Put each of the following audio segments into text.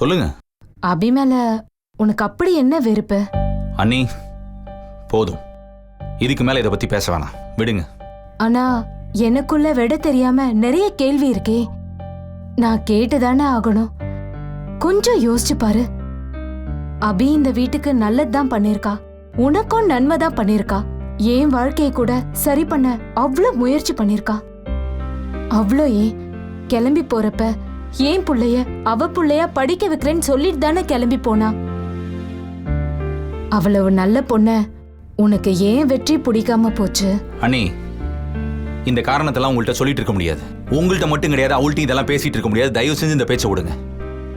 சொல்லுங்க. அபி மேல உனக்கு அப்படி என்ன வெறுப்பு? அண்ணி போதும். இதுக்கு மேல இதை பத்தி பேச வேணாம். விடுங்க. ஆனா எனக்குள்ள விட தெரியாம நிறைய கேள்வி இருக்கே. நான் கேட்டுதானே ஆகணும். கொஞ்சம் யோசிச்சு பாரு. அபி இந்த வீட்டுக்கு நல்லதுதான் பண்ணிருக்கா. உனக்கும் நன்மை தான் பண்ணிருக்கா. என் வாழ்க்கைய கூட சரி பண்ண அவ்வளவு முயற்சி பண்ணிருக்கா. அவ்வளோ ஏன்? கிளம்பி போறப்ப ஏன் புள்ளைய அவ புள்ளைய படிக்க வைக்கிறேன்னு சொல்லிட்டு தானே கிளம்பி போனா? அவ்வளவு நல்ல பொண்ண உனக்கு ஏன் வெற்றி பிடிக்காம போச்சு? அண்ணி இந்த காரணத்தெல்லாம் உங்கள்கிட்ட சொல்லிட்டு இருக்க முடியாது. உங்கள்கிட்ட மட்டும் கிடையாது அவள்கிட்ட இதெல்லாம் பேசிட்டு இருக்க முடியாது. தயவு செஞ்சு இந்த பேச்சை விடுங்க.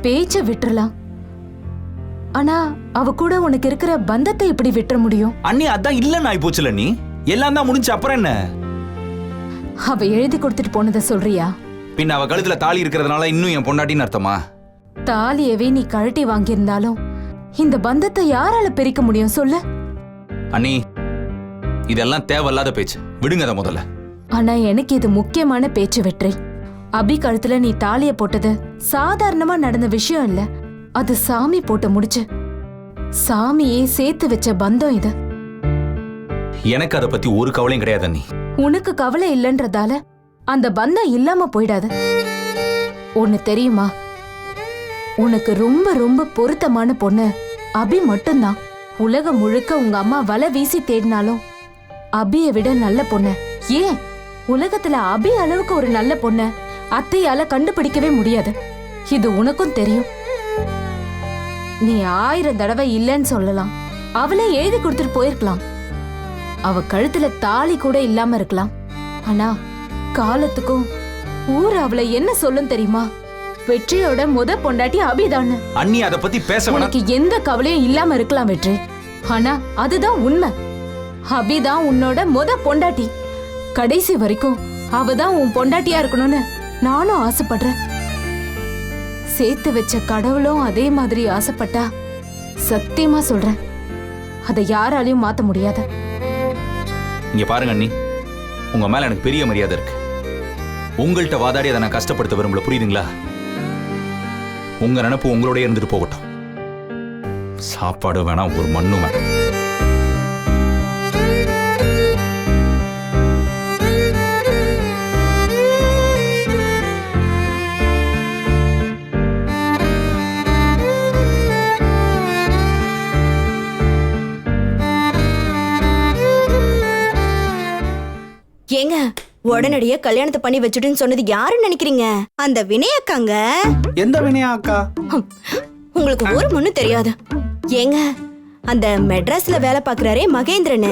பேச்ச விட்டுறலாம். ஆனா அவ கூட உனக்கு இருக்கிற பந்தத்தை எப்படி விட்டுற முடியும்? அண்ணி அதான் இல்லைன்னு ஆகி போச்சுல நீ எல்லாம் தான் முடிஞ்சு அப்புறம் என்ன? அவ எழுதி கொடுத்துட்டு போனதை சொல்றியா? பின்ன அவ கழுத்துல தாலி இருக்கிறதுனால இன்னும் என் பொண்டாட்டின்னு அர்த்தமா? தாலியவே நீ கழட்டி வாங்கியிருந்தாலும் இந்த பந்தத்தை யாரால பிரிக்க முடியும் சொல்லு? அண்ணி இதெல்லாம் தேவையில்லாத பேச்சு. விடுங்க அதை முதல்ல. ஆனா எனக்கு இது முக்கியமான பேச்சு வெற்றி. அபி கழுத்துல நீ தாலிய போட்டது சாதாரணமா நடந்த விஷயம் இல்ல. அது சாமி போட்டு முடிச்சு. சாமியே சேர்த்து வச்ச பந்தம் இது. எனக்கு அதை பத்தி ஒரு கவலையும் கிடையாது அண்ணி. உனக்கு கவலை இல்லைன்றதால அந்த பந்தம் இல்லாம போயிடாது. ஒன்னு தெரியுமா? உனக்கு ரொம்ப ரொம்ப பொருத்தமான பொண்ணு. அபி மட்டும்தான். உலகம் முழுக்க உங்க அம்மா வலை வீசி தேடினாலும் அபியை விட நல்ல பொண்ணு. ஏன்? உலகத்துல அபி அளவுக்கு ஒரு நல்ல பொண்ண அத்தையால கண்டுபிடிக்கவே முடியாது. இது உனக்கும் தெரியும். நீ ஆயிரம் தடவை இல்லைன்னு சொல்லலாம். அவளே எழுதி கொடுத்துட்டு போயிருக்கலாம். அவ கழுத்துல தாலி கூட இல்லாம இருக்கலாம். ஆனா காலத்துக்கும் ஊர் அவளை என்ன சொல்லும் தெரியுமா? வெற்றியோட முத பொண்டாட்டி அபிதான்னு. அண்ணி அதை பத்தி பேச உனக்கு எந்த கவலையும் இல்லாம இருக்கலாம் வெற்றி. ஆனா அதுதான் உண்மை. அபிதான் உன்னோட முத பொண்டாட்டி. கடைசி வரைக்கும் அவ தான் உன் பொண்டாட்டியா இருக்கணும்னு நானும் ஆசைப்படுறேன். சேர்த்து வச்ச கடவுளும் அதே மாதிரி ஆசைப்பட்டா சத்தியமா சொல்றேன். அதை யாராலையும் மாத்த முடியாது. இங்க பாருங்க அண்ணி. உங்க மேல எனக்கு பெரிய மரியாதை இருக்கு. உங்கள்கிட்ட வாதாடி அதை நான் கஷ்டப்படுத்த விரும்பல. புரியுதுங்களா? உங்க நினப்பு உங்களோடய இருந்துட்டு போகட்டும். சாப்பாடு வேணாம் ஒரு மண்ணும் வேணாம். உடனடியே கல்யாணத்தை பண்ணி வச்சுட்டுன்னு சொன்னது யாருன்னு நினைக்கிறீங்க? அந்த வினயக்காங்க எந்த வினயா அக்கா? உங்களுக்கு ஒரு முன்னும் தெரியாது. ஏங்க அந்த மெட்ராஸ்ல வேலை பாக்குறாரே மகேந்திரனு.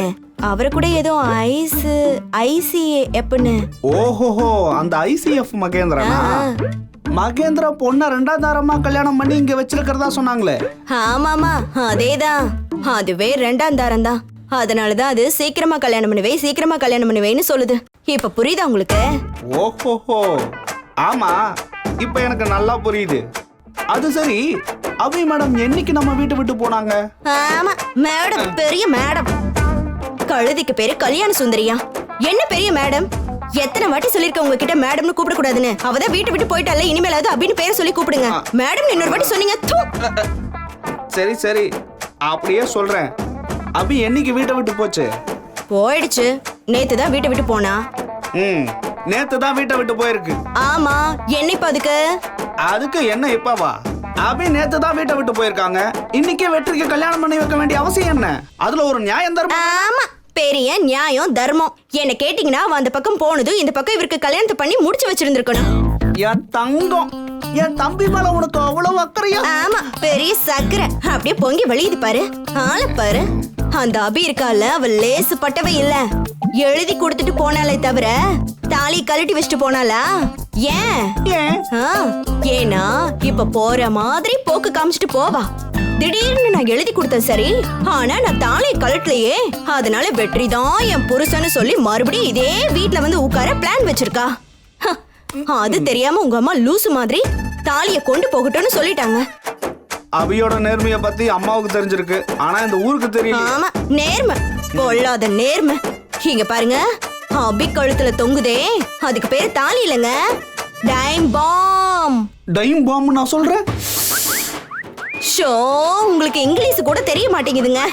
அவரை கூட ஏதோ ஐஸ் ஐசி எப்பன்னு. ஓஹோஹோ அந்த ஐசிஎஃப் மகேந்திரனா? மகேந்திர பொண்ண ரெண்டாம் தாரமா கல்யாணம் பண்ணி இங்க வச்சிருக்கிறதா சொன்னாங்களே. ஆமாமா அதேதான். அதுவே ரெண்டாம் தாரம் தான் அதனாலதான் அது சீக்கிரமா கல்யாணம் பண்ணுவே சீக்கிரமா கல்யாணம் பண்ணுவேன்னு சொல்லுது. இப்ப புரியுதா உங்களுக்கு? ஓஹோஹோ. ஆமா இப்ப எனக்கு நல்லா புரியுது. அது சரி அபி மேடம் என்னைக்கு நம்ம வீட்டு விட்டு போனாங்க? ஆமா மேடம் பெரிய மேடம். கழுதிக்கு பேரு கல்யாண சுந்தரியா? என்ன பெரிய மேடம்? எத்தனை வாட்டி சொல்லிருக்க உங்ககிட்ட மேடம்னு கூப்பிட கூடாதுன்னு அவதான் வீட்டை விட்டு போயிட்டால இனிமேலாவது அப்படின்னு பேரை சொல்லி கூப்பிடுங்க. மேடம் இன்னொரு வாட்டி சொன்னீங்க தூ. சரி சரி. அப்படியே சொல்றேன். அபி என்னைக்கு வீட்டை விட்டு போச்சு? போயிடுச்சு. நேத்து தான் வீட்டை விட்டு போனா? ம் நேத்து தான் வீட்டை விட்டு போயிருக்கு. ஆமா என்ன இப்ப அதுக்கு? அதுக்கு என்ன இப்பவா? அபி நேத்து தான் வீட்டை விட்டு போயிருக்காங்க. இன்னைக்கே வெற்றிக்கு கல்யாணம் பண்ணி வைக்க வேண்டிய அவசியம் என்ன? அதுல ஒரு நியாயம் தரும் ஆமா பெரிய நியாயம் தர்மம். என்ன கேட்டீங்கன்னா அந்த பக்கம் போனது இந்த பக்கம் இவருக்கு கல்யாணத்தை பண்ணி முடிச்சு வச்சிருந்திருக்கணும். என் தங்கம் என் தம்பி மேல உனக்கு அவ்வளவு அக்கறையா? ஆமா பெரிய சக்கரை. அப்படியே பொங்கி வழியுது பாரு. ஆள பாரு. அந்த அபி இருக்கால அவ லேசு பட்டவ இல்ல. எழுதி கொடுத்துட்டு போனாலே தவிர தாலி கழட்டி வச்சுட்டு போனாளா? ஏன்? ஏன்னா இப்ப போற மாதிரி போக்கு காமிச்சிட்டு போவா. திடீர்னு நான் எழுதி கொடுத்தேன் சரி ஆனா நான் தாலியை கழட்டலையே. அதனால வெற்றி தான் என் புருஷன்னு சொல்லி மறுபடியும் இதே வீட்ல வந்து உட்கார பிளான் வச்சிருக்கா. அது தெரியாம உங்க அம்மா லூசு மாதிரி தாலிய கொண்டு போகட்டும்னு சொல்லிட்டாங்க. அபியோட நேர்மைய பத்தி அம்மாவுக்கு தெரிஞ்சிருக்கு. ஆனா இந்த ஊருக்கு தெரியல ஆமா நேர்மை. பொல்லாத நேர்மை. இங்க பாருங்க அபி கழுத்துல தொங்குதே. அதுக்கு பேரு தாலி இல்லைங்க. Time bomb. டைம் பாம்பு நான் சொல்றேன்? ஷோ உங்களுக்கு இங்கிலீஷ் கூட தெரிய மாட்டேங்குதுங்க.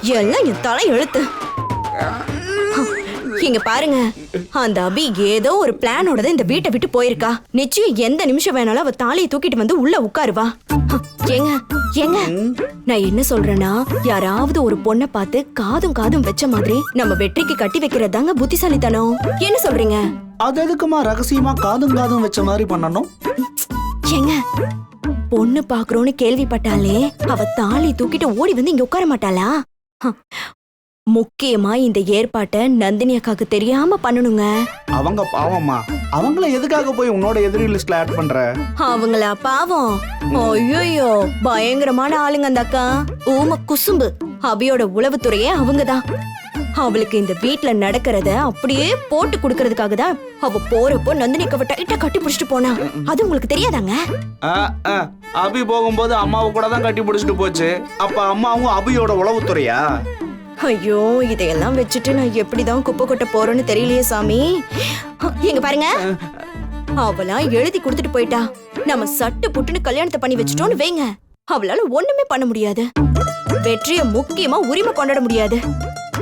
எல்லாம் என் தலை எழுத்து இங்க பாருங்க. அந்த அபி ஏதோ ஒரு பிளானோட தான் இந்த வீட்டை விட்டு போயிருக்கா. நிச்சயம் எந்த நிமிஷம் வேணாலும் அவ தாலியை தூக்கிட்டு வந்து உள்ள உட்காருவா. ஏங்க ஏங்க. நான் என்ன சொல்றேன்னா யாராவது ஒரு பொண்ணை பார்த்து காதும் காதும் வச்ச மாதிரி நம்ம வெற்றிக்கு கட்டி வைக்கிறதாங்க புத்திசாலித்தனம். என்ன சொல்றீங்க? அது எதுக்குமா ரகசியமா காதும் காதும் வச்ச மாதிரி பண்ணணும்? ஏங்க பொண்ணு பாக்குறோன்னு கேள்விப்பட்டாலே அவ தாலி தூக்கிட்டு ஓடி வந்து இங்க உட்கார மாட்டாளா. முக்கியமா இந்த ஏற்பாட்டை நந்தினி அக்காக்கு தெரியாம பண்ணணுங்க. அவங்க பாவம்மா. அவங்கள எதுக்காக போய் உன்னோட எதிரி லிஸ்ட்ல ஆட் பண்ற? அவங்கள பாவம். ஐயோ பயங்கரமான ஆளுங்க அந்த அக்கா. ஊம குசும்பு. அபியோட உளவுத்துறையே அவங்கதான். அவளுக்கு இந்த வீட்ல நடக்கிறத அப்படியே போட்டு கொடுக்கறதுக்காக தான் அவ போறப்போ நந்தினி அக்காவை டைட்டா கட்டி பிடிச்சிட்டு போனா. அது உங்களுக்கு தெரியாதாங்க? அபி போகும்போது அம்மாவை கூட தான் கட்டி பிடிச்சிட்டு போச்சு. அப்ப அம்மாவும் அபியோட உளவுத்துறையா? ஐயோ இதையெல்லாம் வச்சுட்டு நான் எப்படிதான் குப்பை கொட்ட போறேன்னு தெரியலையே சாமி. எங்க பாருங்க. அவளாம் எழுதி கொடுத்துட்டு போயிட்டா. நம்ம சட்டு புட்டுன்னு கல்யாணத்தை பண்ணி வச்சுட்டோம்னு வைங்க. அவளால ஒண்ணுமே பண்ண முடியாது. வெற்றிய முக்கியமா உரிமை கொண்டாட முடியாது.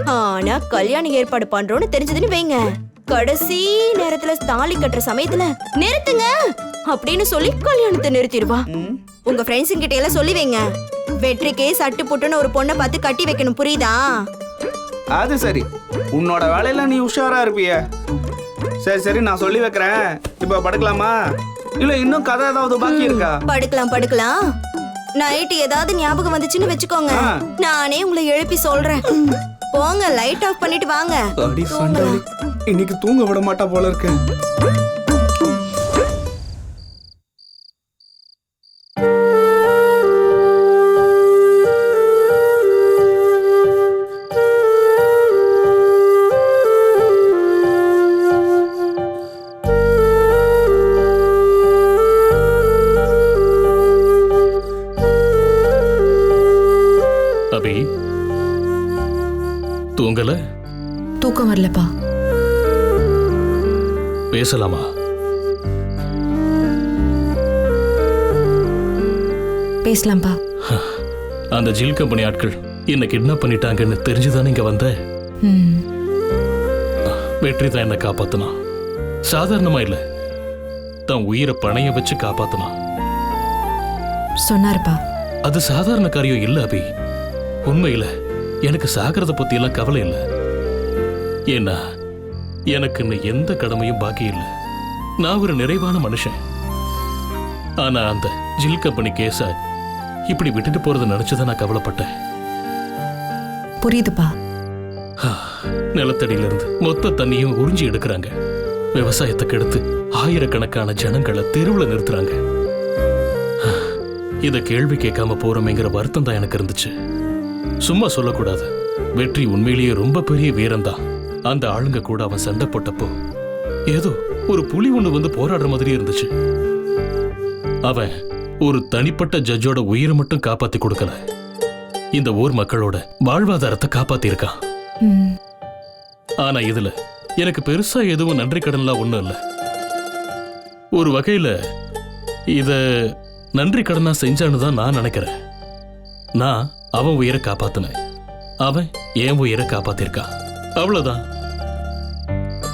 ஆனா கல்யாண ஏற்பாடு பண்றோம்னு தெரிஞ்சதுன்னு வைங்க. கடைசி நேரத்துல தாலி கட்டுற சமயத்துல நிறுத்துங்க. அப்படின்னு சொல்லி கல்யாணத்தை நிறுத்திடுவா. உங்க ஃப்ரெண்ட்ஸுங்க கிட்ட எல்லாம் சொல்லி வைங்க. வெற்றிக்கே சட்டு புட்டுன்னு ஒரு பொண்ணை பார்த்து கட்டி வைக்கணும் புரியுதா? அது சரி. உன்னோட வேலையில நீ உஷாரா இருப்பிய. சரி சரி நான் சொல்லி வைக்கிறேன். இப்ப படுக்கலாமா? இல்ல இன்னும் கதை ஏதாவது பாக்கி இருக்கா? படுக்கலாம் படுக்கலாம். நைட்டு ஏதாவது ஞாபகம் வந்துச்சுன்னு வச்சுக்கோங்க. நானே உங்களை எழுப்பி சொல்றேன். போங்க லைட் ஆஃப் பண்ணிட்டு வாங்க. இன்னைக்கு தூங்க விட மாட்டா போல இருக்கு. வரலப்பா. பேசலாமா? பேசலாம்ப்பா. அந்த ஜில் கம்பெனி ஆட்கள் என்ன கிட்னாப் பண்ணிட்டாங்கன்னு தெரிஞ்சுதானே இங்க வந்த? ம். வெற்றி தான் என்ன காப்பாத்தினான் சாதாரணமா இல்ல. தன் உயிரை பணைய வச்சு காப்பாத்தினான் சொன்னாருப்பா. அது சாதாரண காரியம் இல்ல அபி. உண்மையில எனக்கு சாகிறத பத்தி எல்லாம் கவலை இல்ல. ஏன்னா எனக்கு இன்னும் எந்த கடமையும் பாக்கி இல்ல. நான் ஒரு நிறைவான மனுஷன். ஆனா அந்த ஜில் கம்பெனி கேஸ இப்படி விட்டுட்டு போறத நினைச்சுதான் நான் கவலைப்பட்டேன். புரியுதுப்பா. நிலத்தடியில இருந்து மொத்த தண்ணியும் உறிஞ்சி எடுக்கிறாங்க. விவசாயத்தை கெடுத்து ஆயிரக்கணக்கான ஜனங்களை தெருவுல நிறுத்துறாங்க. இத கேள்வி கேட்காம போறோமேங்கிற வருத்தம் தான் எனக்கு இருந்துச்சு. சும்மா சொல்லக்கூடாது. வெற்றி உண்மையிலேயே ரொம்ப பெரிய வீரன்தான். அந்த ஆளுங்க கூட அவன் சண்டை போட்டப்போ ஏதோ ஒரு புலி ஒண்ணு வந்து போராடுற மாதிரி இருந்துச்சு. அவன் ஒரு தனிப்பட்ட ஜட்ஜோட உயிரை மட்டும் காப்பாத்தி கொடுக்கல. இந்த ஊர் மக்களோட வாழ்வாதாரத்தை காப்பாத்தி இருக்கான் ஆனா இதுல எனக்கு பெருசா எதுவும் நன்றி கடன்லாம் ஒண்ணும் இல்ல. ஒரு வகையில இத நன்றி கடனா செஞ்சான்னு தான் நான் நினைக்கிறேன். நான் அவன் உயிரை காப்பாத்தினேன். அவன் என் உயிரை காப்பாத்திருக்கான். அவ்வளவுதான்.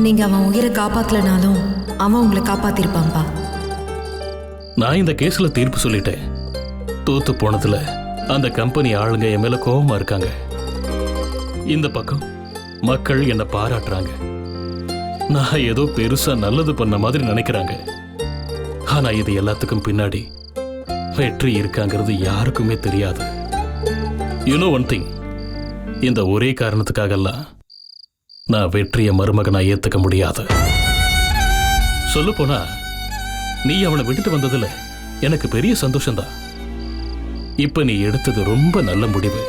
நீங்க அவன் உயிரை காப்பாத்தலனாலும் அவன் உங்களை காப்பாத்திருப்பான்ப்பா நான் இந்த கேஸ்ல தீர்ப்பு சொல்லிட்டேன். தோத்து போனதுல அந்த கம்பெனி ஆளுங்க என் மேல கோவமா இருக்காங்க. இந்த பக்கம் மக்கள் என்ன பாராட்டுறாங்க. நான் ஏதோ பெருசா நல்லது பண்ண மாதிரி நினைக்கிறாங்க. ஆனா இது எல்லாத்துக்கும் பின்னாடி வெற்றி இருக்காங்கிறது யாருக்குமே தெரியாது. யூனோ ஒன் திங் இந்த ஒரே காரணத்துக்காகலாம் நான் வெற்றியை மருமகனா ஏத்துக்க முடியாது. சொல்லு போனா நீ அவனை விட்டுட்டு வந்ததுல எனக்கு பெரிய சந்தோஷம்தான். இப்ப நீ எடுத்தது ரொம்ப நல்ல முடிவு.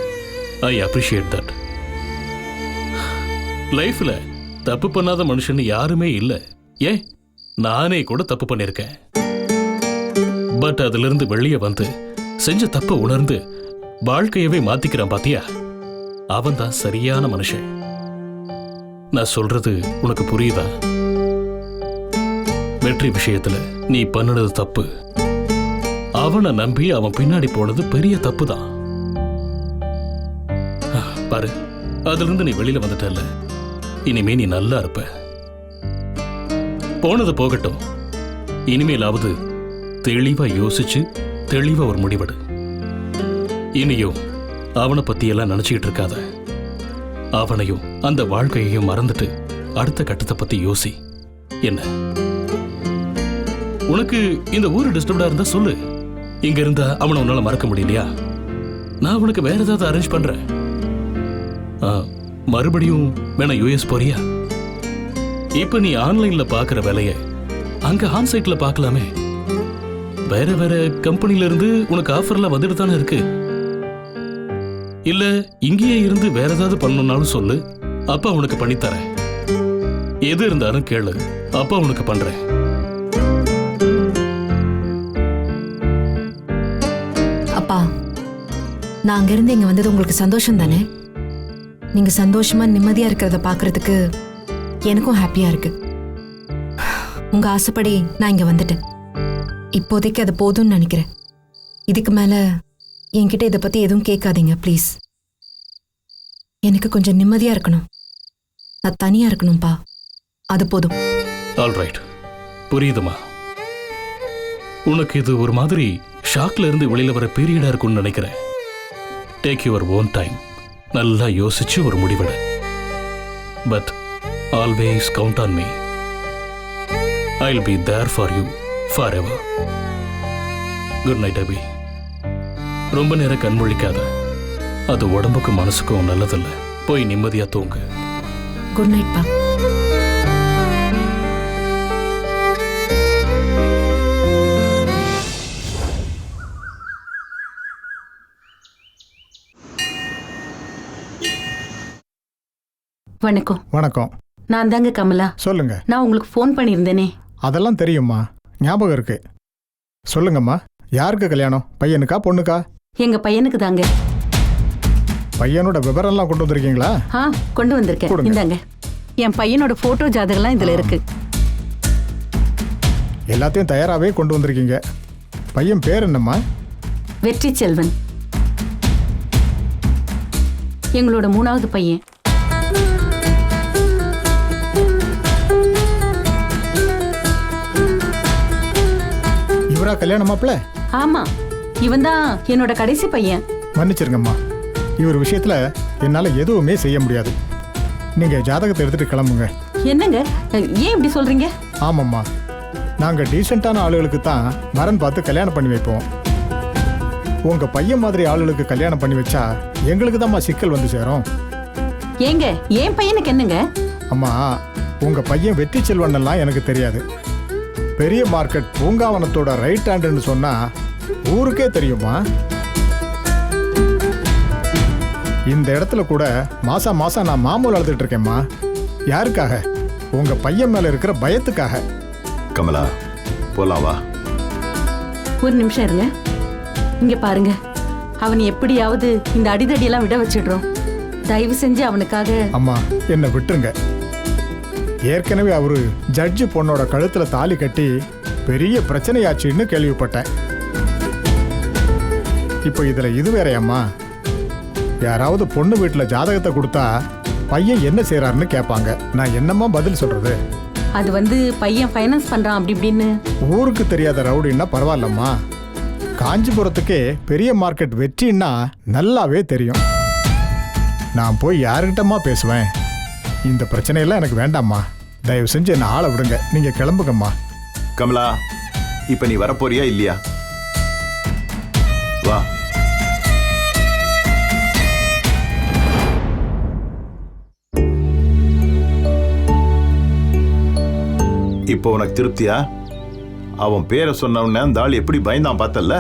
ஐ அப்ரிஷியேட் தட் லைஃப்ல தப்பு பண்ணாத மனுஷன் யாருமே இல்ல. ஏன்? நானே கூட தப்பு பண்ணிருக்கேன். பட் அதுல இருந்து வெளியே வந்து செஞ்ச தப்ப உணர்ந்து வாழ்க்கையவே மாத்திக்கிறான் பாத்தியா? அவன் தான் சரியான மனுஷன். நான் சொல்றது உனக்கு புரியுதா? வெற்றி விஷயத்துல நீ பண்ணுனது தப்பு. அவனை நம்பி அவன் பின்னாடி போனது பெரிய தப்பு தான் பாரு அதுல இருந்து நீ வெளியில வந்துட்டல்ல. இனிமே நீ நல்லா இருப்ப. போனது போகட்டும். இனிமேலாவது தெளிவா யோசிச்சு தெளிவா ஒரு முடிவெடு. இனியும் அவனை பத்தி எல்லாம் நினைச்சுக்கிட்டு இருக்காத. அவனையும் அந்த வாழ்க்கையையும் மறந்துட்டு அடுத்த கட்டத்தை பத்தி யோசி. என்ன? உனக்கு இந்த ஊரு டிஸ்டர்ப்டா இருந்தா சொல்லு. இங்க இருந்தா அவனை உன்னால மறக்க முடியலையா? நான் உனக்கு வேற ஏதாவது அரேஞ்ச் பண்றேன். ஆ, மறுபடியும் வேணா யூஎஸ் போறியா? இப்ப நீ ஆன்லைன்ல பாக்குற வேலைய அங்க ஆன்சைட்ல பாக்கலாமே. வேற வேற கம்பெனில இருந்து உனக்கு ஆஃபர்லாம் வந்துட்டு தானே இருக்கு. இல்ல இங்கேயே இருந்து வேற ஏதாவது பண்ணணும்னாலும் சொல்லு. அப்பா உனக்கு பண்ணித்தரேன். எது இருந்தாலும் கேளு. அப்பா உனக்கு பண்றேன். அப்பா நான் அங்கிருந்து இங்க வந்தது உங்களுக்கு சந்தோஷம் தானே நீங்க சந்தோஷமா நிம்மதியா இருக்கிறத பாக்குறதுக்கு எனக்கும் ஹாப்பியா இருக்கு. உங்க ஆசைப்படி நான் இங்க வந்துட்டேன். இப்போதைக்கு அது போதும்னு நினைக்கிறேன். இதுக்கு மேல என்கிட்ட இதை பத்தி எதுவும் கேட்காதீங்க ப்ளீஸ் எனக்கு கொஞ்சம் நிம்மதியா இருக்கணும். நான் தனியா இருக்கணும்ப்பா அது போதும். ஆல் ரைட் புரியுதுமா? உனக்கு இது ஒரு மாதிரி ஷாக்ல இருந்து வெளியில வர பீரியடா இருக்கும்னு நினைக்கிறேன். டேக் யுவர் ஓன் டைம் நல்லா யோசிச்சு ஒரு முடிவெடு. But always count on me I be there for you forever good night Abhi ரொம்ப நேரம் கண் முழிக்காத. அது உடம்புக்கும் மனசுக்கும் நல்லதில்ல. போய் நிம்மதியா தூங்கு. குட் நைட் பா வணக்கம். வணக்கம். நான் தாங்க கமலா. சொல்லுங்க. நான் உங்களுக்கு ஃபோன் பண்ணியிருந்தேனே. அதெல்லாம் தெரியும்மா. ஞாபகம் இருக்கு. சொல்லுங்கம்மா. யாருக்கு கல்யாணம்? பையனுக்கா பொண்ணுக்கா? எங்க பையனுக்கு தாங்க. பையனோட விவரம்லாம் கொண்டு வந்திருக்கீங்களா? ஆ கொண்டு வந்திருக்கேன். கொடுங்க. இந்தாங்க. என் பையனோட போட்டோ ஜாதகம்லாம் இதுல இருக்கு. எல்லாத்தையும் தயாராகவே கொண்டு வந்திருக்கீங்க. பையன் பேர் என்னம்மா? வெற்றி செல்வன். எங்களோட மூணாவது பையன். இவரா கல்யாணம் மாப்பிள்ள ஆமா. இவன் தான் என்னோட கடைசி பையன். மன்னிச்சிருங்கம்மா. இவர் விஷயத்துல என்னால் எதுவுமே செய்ய முடியாது. நீங்கள் ஜாதகத்தை எடுத்துட்டு கிளம்புங்க. என்னங்க? ஏன் இப்படி சொல்றீங்க? ஆமாம்மா. நாங்கள் டீசெண்டான ஆளுகளுக்கு தான் வரன் பார்த்து கல்யாணம் பண்ணி வைப்போம். உங்கள் பையன் மாதிரி ஆளுகளுக்கு கல்யாணம் பண்ணி வச்சா எங்களுக்கு தான்மா சிக்கல் வந்து சேரும். ஏங்க என் பையனுக்கு என்னங்க? அம்மா உங்க பையன் வெற்றி செல்வன் எல்லாம் எனக்கு தெரியாது. பெரிய மார்க்கெட் பூங்காவனத்தோட ரைட் ஹேண்டுன்னு சொன்னா ஊருக்கே தெரியுமா? இந்த இடத்துல கூட மாசம் மாசம் நான் மாமூல் அழுதுட்டு இருக்கேம்மா. யாருக்காக? உங்க பையன் மேல இருக்கிற பயத்துக்காக. கமலா போலாம் வா. ஒரு நிமிஷம் இருங்க. இங்க பாருங்க. அவன் எப்படியாவது இந்த அடிதடியெல்லாம் விட வச்சிடுறோம். தயவு செஞ்சு அவனுக்காக அம்மா என்னை விட்டுருங்க. ஏற்கனவே அவரு ஜட்ஜு பொண்ணோட கழுத்துல தாலி கட்டி பெரிய பிரச்சனையாச்சுன்னு கேள்விப்பட்டேன். இப்போ இதுல இது வேறையம்மா. யாராவது பொண்ணு வீட்டில் ஜாதகத்தை கொடுத்தா பையன் என்ன செய்றாருன்னு கேட்பாங்க. நான் என்னம்மா பதில் சொல்றது? அது வந்து பையன் ஃபைனான்ஸ் பண்றான் அப்படி இப்படின்னு. ஊருக்கு தெரியாத ரவுடின்னா பரவாயில்லம்மா. காஞ்சிபுரத்துக்கே பெரிய மார்க்கெட் வெற்றின்னா நல்லாவே தெரியும். நான் போய் யாருக்கிட்டம்மா பேசுவேன்? இந்த பிரச்சனையெல்லாம் எனக்கு வேண்டாம்மா. தயவு செஞ்சு என்னை ஆளை விடுங்க. நீங்கள் கிளம்புங்கம்மா. கமலா இப்ப நீ வரப்போறியா இல்லையா? வா. இப்போ உனக்கு திருப்தியா? அவன் பேரை சொன்ன உடனே அந்த ஆள் எப்படி பயந்தான் பார்த்தல்ல?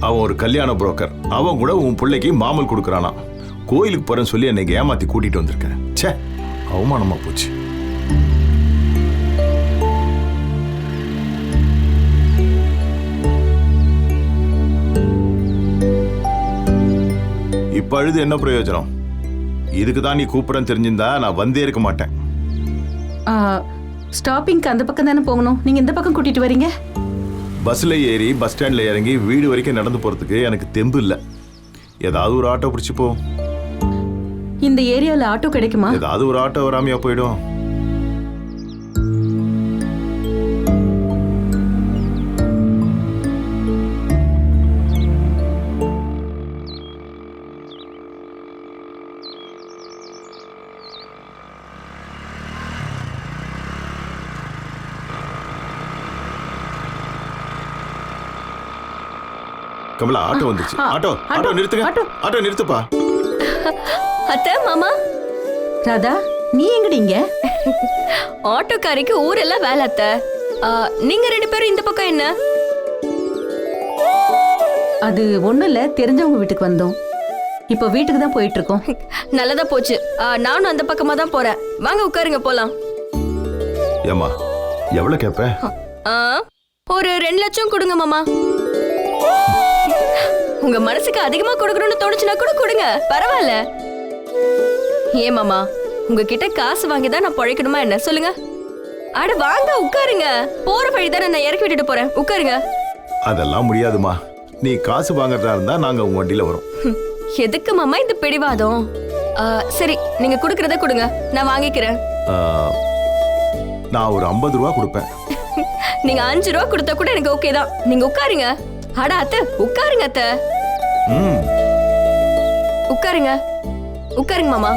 அவன் ஒரு கல்யாண புரோக்கர். அவன் கூட உன் பிள்ளைக்கு மாமல் கொடுக்குறானா கோயிலுக்கு போறேன்னு சொல்லி என்னை ஏமாத்தி கூட்டிட்டு வந்திருக்கேன் ச்சே அவமானமா போச்சு. இப்ப அழுது என்ன பிரயோஜனம்? இதுக்கு தான் நீ கூப்பிடன்னு தெரிஞ்சிருந்தா நான் வந்தே இருக்க மாட்டேன். ஸ்டாப்பிங்க்கு அந்த பக்கம் தானே போகணும். நீங்க இந்த பக்கம் கூட்டிட்டு வரீங்க? பஸ்ல ஏறி பஸ் ஸ்டாண்ட்ல இறங்கி வீடு வரைக்கும் நடந்து போறதுக்கு எனக்கு தெம்பு இல்லை. ஏதாவது ஒரு ஆட்டோ பிடிச்சி போ இந்த ஏரியால ஆட்டோ கிடைக்குமா? ஏதாவது ஒரு ஆட்டோ வராமையா போயிடும். கமலா ஆட்டோ வந்துச்சு. ஆட்டோ ஆட்டோ நிறுத்துங்க. ஆட்டோ. ஆட்டோ நிறுத்துப்பா. அத்தை மாமா. ராதா நீ எங்கடிங்க ஆட்டோக்காரிக்கு ஊரெல்லாம் வேலை அத்தை. ஆ, நீங்க ரெண்டு பேரும் இந்த பக்கம் என்ன? அது ஒண்ணும் இல்ல தெரிஞ்சவங்க வீட்டுக்கு வந்தோம். இப்போ வீட்டுக்கு தான் போயிட்டு இருக்கோம் நல்லதா போச்சு. ஆ, நானும் அந்த பக்கமா தான் போறேன். வாங்க உட்காருங்க போலாம். ஏமா எவ்வளவு கேப்ப? ஆ, ஒரு ரெண்டு லட்சம் கொடுங்க மாமா. உங்க மனசுக்கு அதிகமா கொடுக்கணும்னு தோணுச்சுன்னா கூட கொடுங்க. பரவாயில்ல. ஏன் மாமா உங்ககிட்ட காசு வாங்கி தான் நான் பழைக்கணுமா என்ன? சொல்லுங்க. அட வாங்க உட்காருங்க. போற வழி தானே நான் இறக்கி விட்டுட்டு போறேன். உட்காருங்க. அதெல்லாம் முடியாதுமா. நீ காசு வாங்குறதா இருந்தா நாங்க உங்க வண்டியில வரோம். எதுக்கு மாமா இந்த பிடிவாதம்? ஆ, சரி நீங்க கொடுக்கறத கொடுங்க. நான் வாங்கிக்கிறேன். ஆ, நான் ஒரு ஐம்பது ரூபா கொடுப்பேன். நீங்க அஞ்சு ரூபா கொடுத்தா கூட எனக்கு ஓகே தான். நீங்க உட்காருங்க. அட அத்தை உட்காருங்க அத்தை. உட்காருங்க. உட்காருங்க மாமா.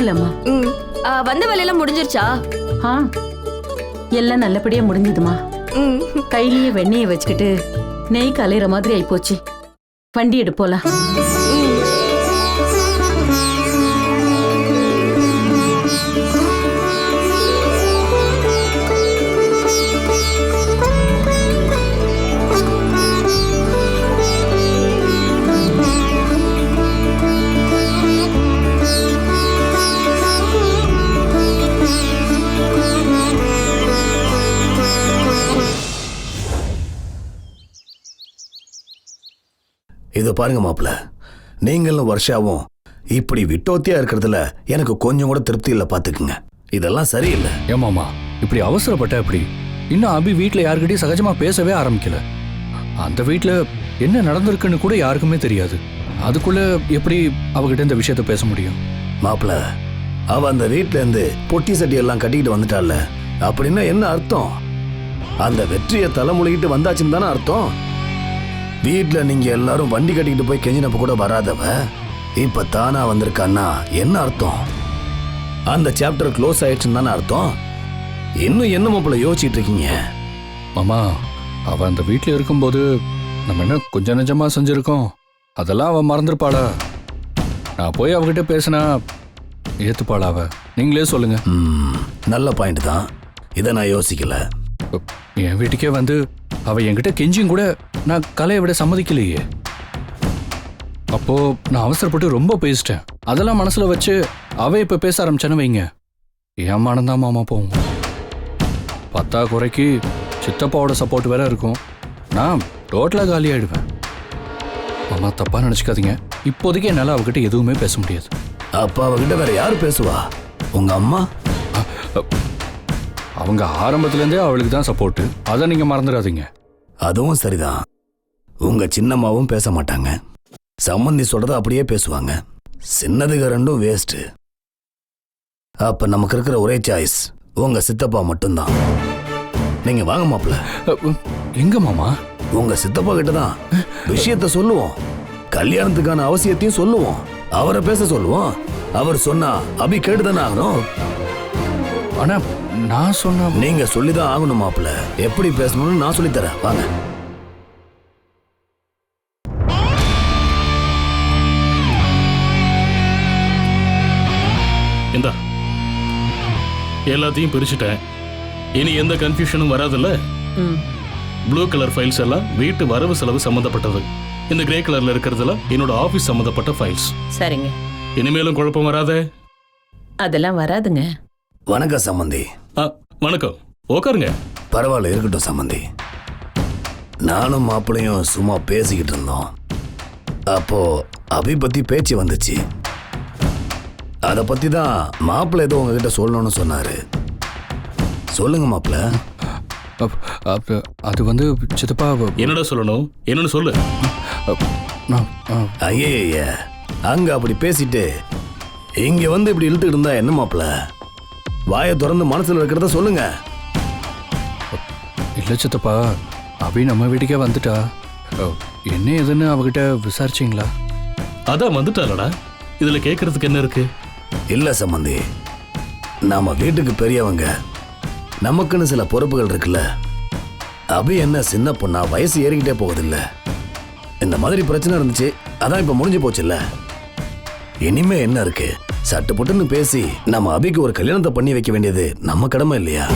போலாமா ம். வந்த வேலையெல்லாம் முடிஞ்சிருச்சா? ஆ எல்லாம் நல்லபடியா முடிஞ்சதுமா. கையிலேயே வெண்ணெயை வச்சுக்கிட்டு நெய் கலையிற மாதிரி ஆயிப்போச்சு. வண்டி எடு இதை பாருங்க மாப்பிள்ள நீங்களும் வருஷாவும் இப்படி விட்டோத்தியா இருக்கிறதுல எனக்கு கொஞ்சம் கூட திருப்தி இல்லை பார்த்துக்குங்க இதெல்லாம் சரியில்லை. ஏமாமா இப்படி அவசரப்பட்ட அப்படி இன்னும் அபி வீட்ல யாருக்கிட்டையும் சகஜமா பேசவே ஆரம்பிக்கல. அந்த வீட்ல என்ன நடந்திருக்குன்னு கூட யாருக்குமே தெரியாது. அதுக்குள்ள எப்படி அவகிட்ட இந்த விஷயத்த பேச முடியும்? மாப்பிள்ள அவ அந்த வீட்ல இருந்து பொட்டி சட்டி எல்லாம் கட்டிக்கிட்டு வந்துட்டால அப்படின்னா என்ன அர்த்தம்? அந்த வெற்றியை தலைமுழுகிட்டு வந்தாச்சுன்னு தானே அர்த்தம்? வீட்ல நீங்க எல்லாரும் வண்டி கட்டிக்கிட்டு போய் கெஞ்சினப்ப கூட வராதவ. இப்ப தானா வந்திருக்கான்னா என்ன அர்த்தம்? அந்த சாப்டர் க்ளோஸ் ஆயிடுச்சுன்னு தானே அர்த்தம்? இன்னும் என்ன மாப்பிள்ள யோசிச்சிட்டு இருக்கீங்க? மாமா அவ அந்த வீட்ல இருக்கும்போது நம்ம என்ன கொஞ்சம் நெஞ்சமா செஞ்சிருக்கோம்? அதெல்லாம் அவ மறந்துருப்பாளா? நான் போய் அவகிட்ட பேசினா ஏத்துப்பாளா அவ? நீங்களே சொல்லுங்க. நல்ல பாயிண்ட் தான். இதை நான் யோசிக்கல. என் வீட்டுக்கே வந்து அவ என்கிட்ட கெஞ்சியும் கூட நான் கலையை விட சம்மதிக்கலையே. அப்போ நான் அவசரப்பட்டு ரொம்ப பேசிட்டேன். அதெல்லாம் மனசுல வச்சு அவ இப்ப பேச ஆரம்பிச்சானு வைங்க. என் மனம்தான் மாமா போகும். பத்தா குறைக்கு சித்தப்பாவோட சப்போர்ட் வேற இருக்கும். நான் டோட்டலா காலி ஆயிடுவேன். மாமா தப்பா நினைச்சுக்காதீங்க. இப்போதைக்கு என்னால அவகிட்ட எதுவுமே பேச முடியாது. அப்ப அவகிட்ட வேற யாரு பேசுவா? உங்க அம்மா? அவங்க ஆரம்பத்துல இருந்தே அவளுக்கு தான் சப்போர்ட் அதை நீங்க மறந்துடாதீங்க. அதுவும் சரிதான். உங்க சின்னம்மாவும் பேச மாட்டாங்க. சம்மந்தி சொல்றத அப்படியே பேசுவாங்க. சின்னதுக ரெண்டும் வேஸ்ட் அப்ப நமக்கு இருக்கிற ஒரே சாய்ஸ் உங்க சித்தப்பா மட்டும்தான். நீங்க வாங்க மாப்ள அ, எங்க மாமா? உங்க சித்தப்பா கிட்ட தான் விஷயத்த சொல்லுவோம். கல்யாணத்துக்கான அவசியத்தையும் சொல்லுவோம். அவரை பேச சொல்லுவோம். அவர் சொன்னா அபி கேட்டுதானே ஆகணும்? ஆனா நான் சொன்ன நீங்க சொல்லிதான் ஆகணும் மாப்ள எப்படி பேசணும்னு நான் சொல்லித்தரேன். வாங்க. இந்தா. எல்லாத்தையும் பிரிச்சுட்டேன். இனி எந்த கன்ஃபியூஷனும் வராதுல்ல? ப்ளூ கலர் ஃபைல்ஸ் எல்லாம் வீட்டு வரவு செலவு சம்மந்தப்பட்டது இந்த கிரே கலர்ல இருக்கிறதெல்லாம் என்னோட ஆஃபீஸ் சம்மந்தப்பட்ட ஃபைல்ஸ் சரிங்க. இனிமேலும் குழப்பம் வராதே. அதெல்லாம் வராதுங்க. வணக்கம் சம்மந்தி ஆ வணக்கம். உக்காருங்க. பரவாயில்ல இருக்கட்டும் சம்மந்தி நானும் மாப்பிளையும் சும்மா பேசிக்கிட்டு இருந்தோம். அப்போ அபி பத்தி பேச்சு வந்துச்சு. அதை பத்தி தான் மாப்பிள்ளை ஏதோ உங்ககிட்ட சொல்லணும்னு சொன்னாரு. சொல்லுங்க மாப்பிள்ளை. அது வந்து சித்தப்பா என்னடா சொல்லணும்? என்னன்னு சொல்லு. ஐயே அங்க அப்படி பேசிட்டு இங்க வந்து இப்படி இழுத்துக்கிட்டு இருந்தா என்ன மாப்பிள்ள? வாயை திறந்து மனசுல இருக்கிறத சொல்லுங்க. இல்ல சித்தப்பா அபி நம்ம வீட்டுக்கே வந்துட்டா. என்ன ஏதுன்னு அவகிட்ட விசாரிச்சிங்களா? அதான் வந்துட்டாலடா இதுல கேட்கறதுக்கு என்ன இருக்கு? இல்ல சம்பந்தி நாம வீட்டுக்கு பெரியவங்க. நமக்குன்னு சில பொறுப்புகள் இருக்குல்ல. அபி என்ன சின்ன பொண்ணா வயசு ஏறிக்கிட்டே போகுதில்ல. இந்த மாதிரி பிரச்சனை இருந்துச்சு அதான் இப்ப முடிஞ்சு போச்சுல்ல. இனிமே என்ன இருக்கு? சட்டு புட்டுன்னு பேசி நம்ம அபிக்கு ஒரு கல்யாணத்தை பண்ணி வைக்க வேண்டியது நம்ம கடமை இல்லையா?